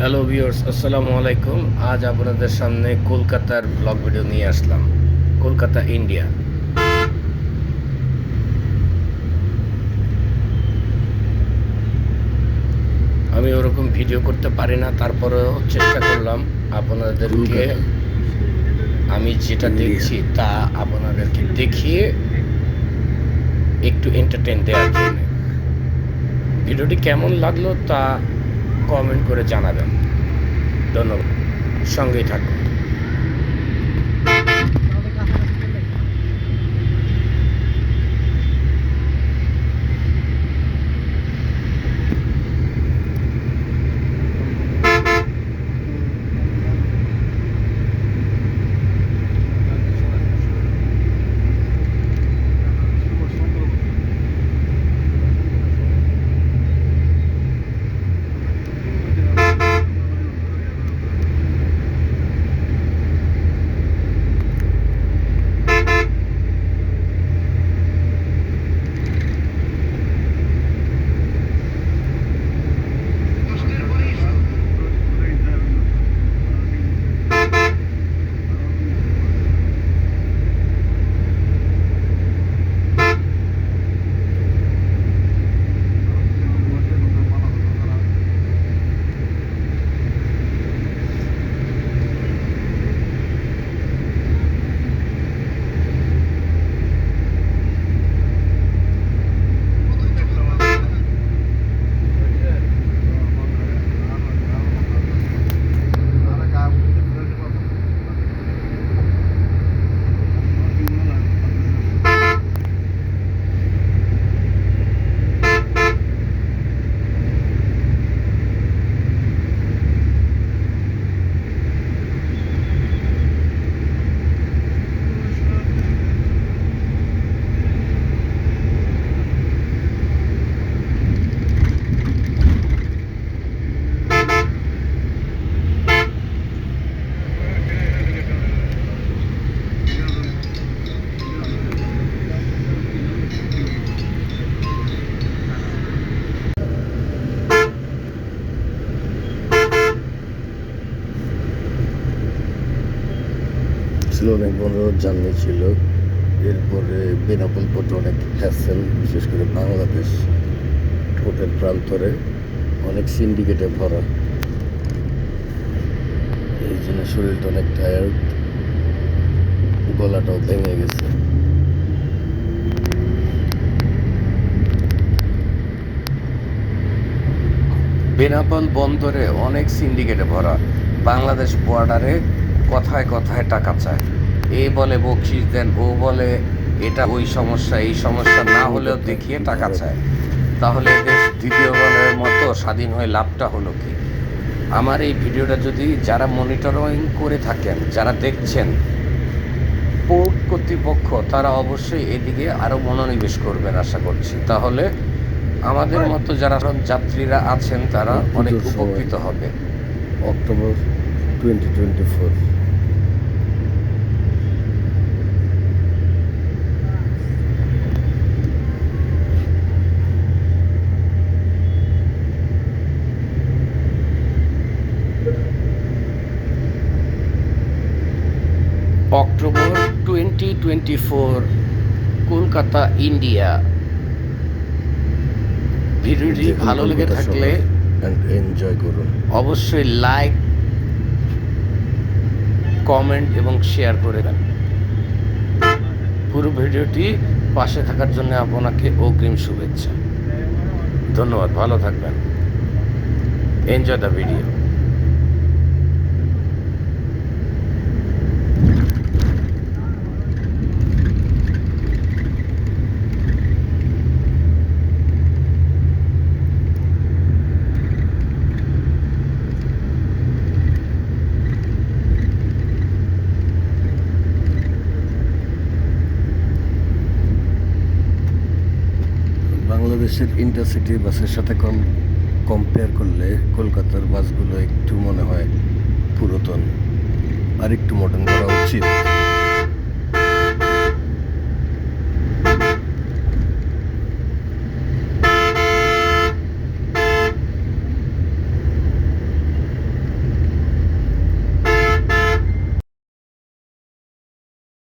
Hello viewers আসসালামু আলাইকুম। আজ আপনাদের সামনে কলকাতার ব্লগ ভিডিও নিয়ে আসলাম। কলকাতা ইন্ডিয়া আমি ওরকম ভিডিও করতে পারি না তারপরেও চেষ্টা করলাম আপনাদেরকে আমি যেটা দেখছি তা আপনাদেরকে দেখিয়ে একটু এন্টারটেন দেওয়ার জন্য। ভিডিওটি কেমন লাগল তা কমেন্ট করে জানাবেন। ধন্যবাদ। সঙ্গেই থাকুন। ছিল অনেক বড় জার্নি ছিল। এরপরে বেনাপোল পথে অনেক হ্যাসেল বিশেষ করে বাংলাদেশ ঠোঁটের প্রান্তরে অনেক সিন্ডিকেটে ভরা। এই জন্য শরীরটা অনেক টায়ার্ড গলাটাও ভেঙে গেছে। বেনাপোল বন্দরে অনেক সিন্ডিকেটে ভরা। বাংলাদেশ বর্ডারে কথায় কথায় টাকা চায়। এ বলে বকশিস দেন ও বলে এটা ওই সমস্যা এই সমস্যা না হলেও দেখিয়ে টাকা চায়। তাহলে দেশ দ্বিতীয়বারের মতো স্বাধীন হয়ে লাভটা হলো কি? আমার এই ভিডিওটা যদি যারা মনিটরিং করে থাকেন যারা দেখছেন পোর্ট কর্তৃপক্ষ তারা অবশ্যই এদিকে আরও মনোনিবেশ করবেন আশা করছি। তাহলে আমাদের মতো যারা যাত্রীরা আছেন তারা অনেক উপকৃত হবে। October twenty twenty four October twenty twenty four Kolkata India ভিডিওটি ভালো লেগে থাকলে অ্যান্ড এনজয় করুন. অবশ্যই লাইক কমেন্ট এবং শেয়ার করে দেন। পুরো ভিডিওটি পাশে থাকার জন্য আপনাকে অগ্রিম শুভেচ্ছা। ধন্যবাদ, ভালো থাকবেন। এনজয় দ্য ভিডিও বাংলাদেশের ইন্টারসিটি বাসের সাথে কম কম্পেয়ার করলে কলকাতার বাসগুলো একটু মনে হয় পুরাতন আর একটু মডার্ন করা উচিত।